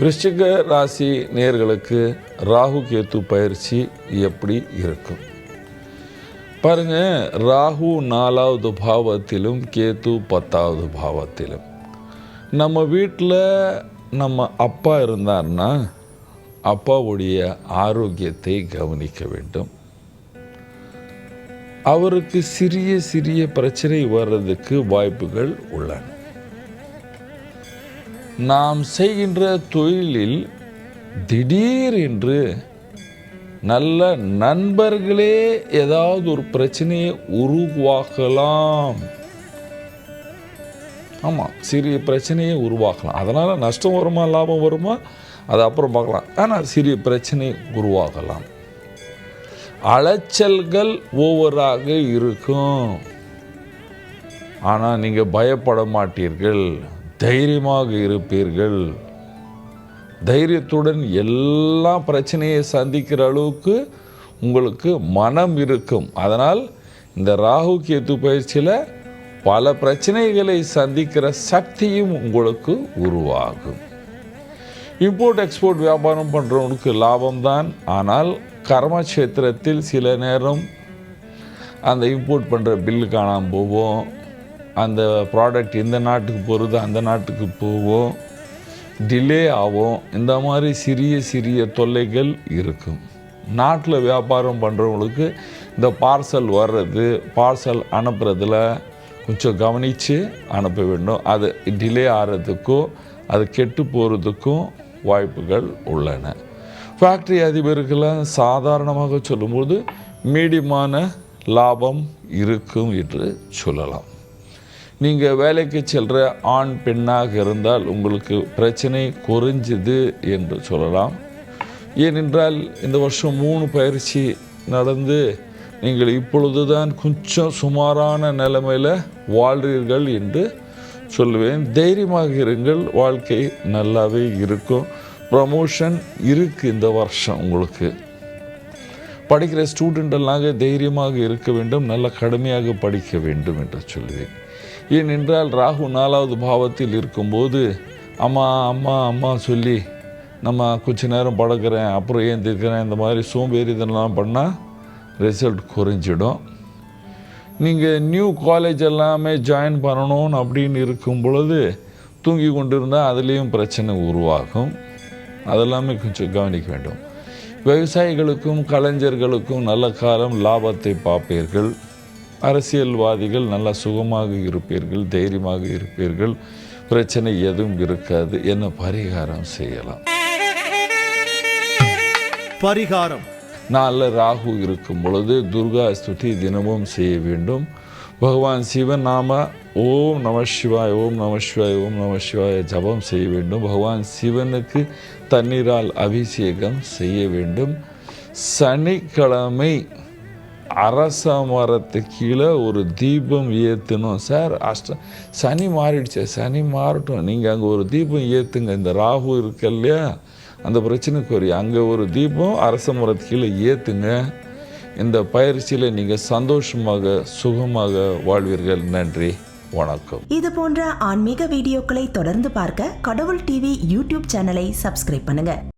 விருச்சிக ராசி நேர்களுக்கு ராகு கேத்து பயிற்சி எப்படி இருக்கும்? பாருங்க ராகு நாலாவது பாவத்திலும் கேத்து பத்தாவது பாவத்திலும். நம்ம வீட்டில் நம்ம அப்பா இருந்தார்னா அப்பாவுடைய ஆரோக்கியத்தை கவனிக்க வேண்டும். அவருக்கு சிறிய சிறிய பிரச்சனை வர்றதுக்கு வாய்ப்புகள் உள்ளன. நாம் செய்கின்ற தொழிலில் திடீர் என்று நல்ல நண்பர்களே ஏதாவது ஒரு பிரச்சனையை உருவாக்கலாம். ஆமாம் சிறிய பிரச்சனையை உருவாக்கலாம். அதனால் நஷ்டம் வருமா லாபம் வருமா அது அப்புறம் பார்க்கலாம். ஆனால் சிறிய பிரச்சனை உருவாகலாம். அலைச்சல்கள் ஓவராக இருக்கும். ஆனால் நீங்கள் பயப்பட மாட்டீர்கள். தைரியமாக இருப்பீர்கள். தைரியத்துடன் எல்லா பிரச்சனையை சந்திக்கிற அளவுக்கு உங்களுக்கு மனம் இருக்கும். அதனால் இந்த ராகு கேத்து பயிற்சியில் பல பிரச்சனைகளை சந்திக்கிற சக்தியும் உங்களுக்கு உருவாகும். இம்போர்ட் எக்ஸ்போர்ட் வியாபாரம் பண்ணுறவனுக்கு லாபம்தான். ஆனால் கர்மக்ஷேத்திரத்தில் சில நேரம் அந்த இம்போர்ட் பண்ணுற பில்லு காணாமல் போவோம். அந்த ப்ராடக்ட் இந்த நாட்டுக்கு போகிறது அந்த நாட்டுக்கு போவோம். டிலே ஆகும் இந்த மாதிரி சிறிய சிறிய தொல்லைகள் இருக்கும். நாட்டில் வியாபாரம் பண்ணுறவங்களுக்கு இந்த பார்சல் வர்றது பார்சல் அனுப்புறதுல கொஞ்சம் கவனித்து அனுப்ப வேண்டும். அது டிலே ஆகிறதுக்கும் அது கெட்டு போகிறதுக்கும் வாய்ப்புகள் உள்ளன. ஃபேக்ட்ரி அதிபர்களெலாம் சாதாரணமாக சொல்லும்போது மீடியமான லாபம் இருக்கும் என்று சொல்லலாம். நீங்கள் வேலைக்கு செல்கிற ஆண் பெண்ணாக இருந்தால் உங்களுக்கு பிரச்சனை குறைஞ்சுது என்று சொல்லலாம். ஏனென்றால் இந்த வருஷம் மூணு பயிற்சி நடந்து நீங்கள் இப்பொழுது தான் கொஞ்சம் சுமாரான நிலைமையில் வாழ்கிறீர்கள் என்று சொல்லுவேன். தைரியமாக இருங்கள் வாழ்க்கை நல்லாவே இருக்கும். ப்ரமோஷன் இருக்குது இந்த வருஷம் உங்களுக்கு. படிக்கிற ஸ்டூடெண்ட் எல்லாம் தைரியமாக இருக்க வேண்டும் நல்ல கடுமையாக படிக்க வேண்டும் என்று சொல்லுவேன். ஏனென்றால் ராகு நாலாவது பாவத்தில் இருக்கும்போது அம்மா அம்மா அம்மா சொல்லி நம்ம கொஞ்ச நேரம் படுக்கிறேன் அப்புறம் ஏன் திருக்கிறேன் இந்த மாதிரி சோம்பேறிதனெல்லாம் பண்ணால் ரிசல்ட் குறைஞ்சிடும். நீங்கள் நியூ காலேஜ் எல்லாமே ஜாயின் பண்ணணும்னு அப்படின்னு இருக்கும் பொழுது தூங்கி கொண்டு இருந்தால் அதுலேயும் பிரச்சனை உருவாகும். அதெல்லாமே கொஞ்சம் கவனிக்க வேண்டும். விவசாயிகளுக்கும் கலைஞர்களுக்கும் நல்ல காலம் லாபத்தை பார்ப்பீர்கள். அரசியல்வாதிகள் நல்லா சுகமாக இருப்பீர்கள் தைரியமாக இருப்பீர்கள். பிரச்சனை எதுவும் இருக்காது. என்ன பரிகாரம் செய்யலாம்? பரிகாரம். நாளில் ராகு இருக்கும் பொழுது துர்கா ஸ்துதி தினமும் செய்ய வேண்டும். பகவான் சிவன் நாம ஓம் நம சிவாய் ஓம் நம சிவாய் ஓம் நம சிவாய ஜபம் செய்ய வேண்டும். பகவான் சிவனுக்கு தண்ணீரால் அபிஷேகம் செய்ய வேண்டும். சனிக்கிழமை அரச மரத்து கீழே ஒரு தீபம் ஏற்றணும் சார் அஷ்ட சனி மாறிடுச்சு சனி மாறட்டும். நீங்கள் அங்கே ஒரு தீபம் ஏற்றுங்க இந்த ராகு இருக்கு இல்லையா? அந்த பிரச்சனைக்கு வரி. அங்கே ஒரு தீபம் அரச மரத்து கீழே ஏற்றுங்க இந்த பயிற்சியில் நீங்கள் சந்தோஷமாக சுகமாக வாழ்வீர்கள். நன்றி வணக்கம். இது போன்ற ஆன்மீக வீடியோக்களை தொடர்ந்து பார்க்க கடவுள் டிவி யூடியூப் சேனலை சப்ஸ்கிரைப் பண்ணுங்க.